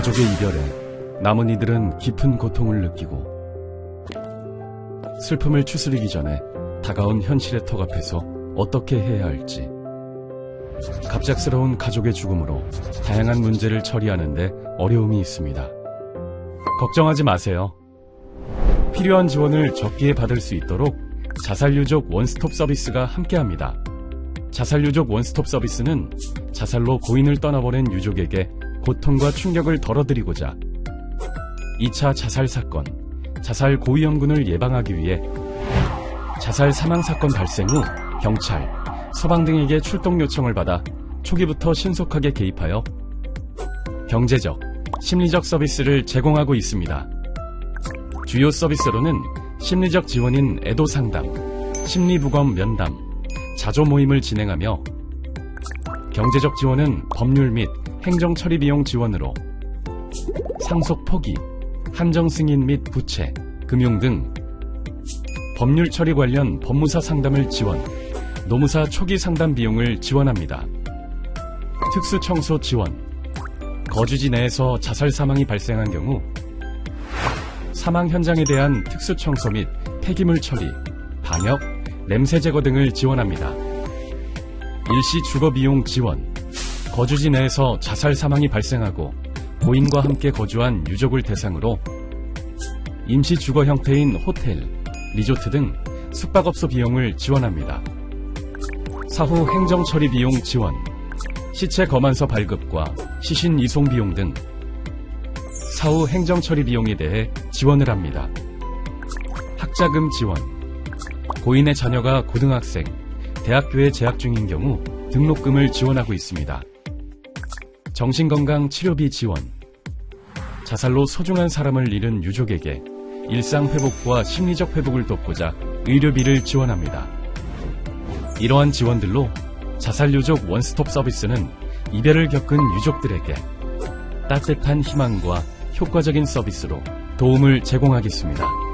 가족의 이별에 남은 이들은 깊은 고통을 느끼고 슬픔을 추스리기 전에 다가온 현실의 턱 앞에서 어떻게 해야 할지 갑작스러운 가족의 죽음으로 다양한 문제를 처리하는데 어려움이 있습니다. 걱정하지 마세요. 필요한 지원을 적기에 받을 수 있도록 자살유족 원스톱 서비스가 함께합니다. 자살유족 원스톱 서비스는 자살로 고인을 떠나보낸 유족에게 고통과 충격을 덜어드리고자 2차 자살 사건, 자살 고위험군을 예방하기 위해 자살 사망 사건 발생 후 경찰, 서방 등에게 출동 요청을 받아 초기부터 신속하게 개입하여 경제적, 심리적 서비스를 제공하고 있습니다. 주요 서비스로는 심리적 지원인 애도 상담, 심리부검 면담, 자조 모임을 진행하며 경제적 지원은 법률 및 행정 처리 비용 지원으로 상속 포기, 한정 승인 및 부채, 금융 등 법률 처리 관련 법무사 상담을 지원, 노무사 초기 상담 비용을 지원합니다. 특수 청소 지원, 거주지 내에서 자살 사망이 발생한 경우 사망 현장에 대한 특수 청소 및 폐기물 처리, 방역, 냄새 제거 등을 지원합니다. 일시 주거 비용 지원, 거주지 내에서 자살 사망이 발생하고 고인과 함께 거주한 유족을 대상으로 임시 주거 형태인 호텔, 리조트 등 숙박업소 비용을 지원합니다. 사후 행정 처리 비용 지원, 시체 검안서 발급과 시신 이송 비용 등 사후 행정 처리 비용에 대해 지원을 합니다. 학자금 지원, 고인의 자녀가 고등학생, 대학교에 재학 중인 경우 등록금을 지원하고 있습니다. 정신건강 치료비 지원, 자살로 소중한 사람을 잃은 유족에게 일상 회복과 심리적 회복을 돕고자 의료비를 지원합니다. 이러한 지원들로 자살 유족 원스톱 서비스는 이별을 겪은 유족들에게 따뜻한 희망과 효과적인 서비스로 도움을 제공하겠습니다.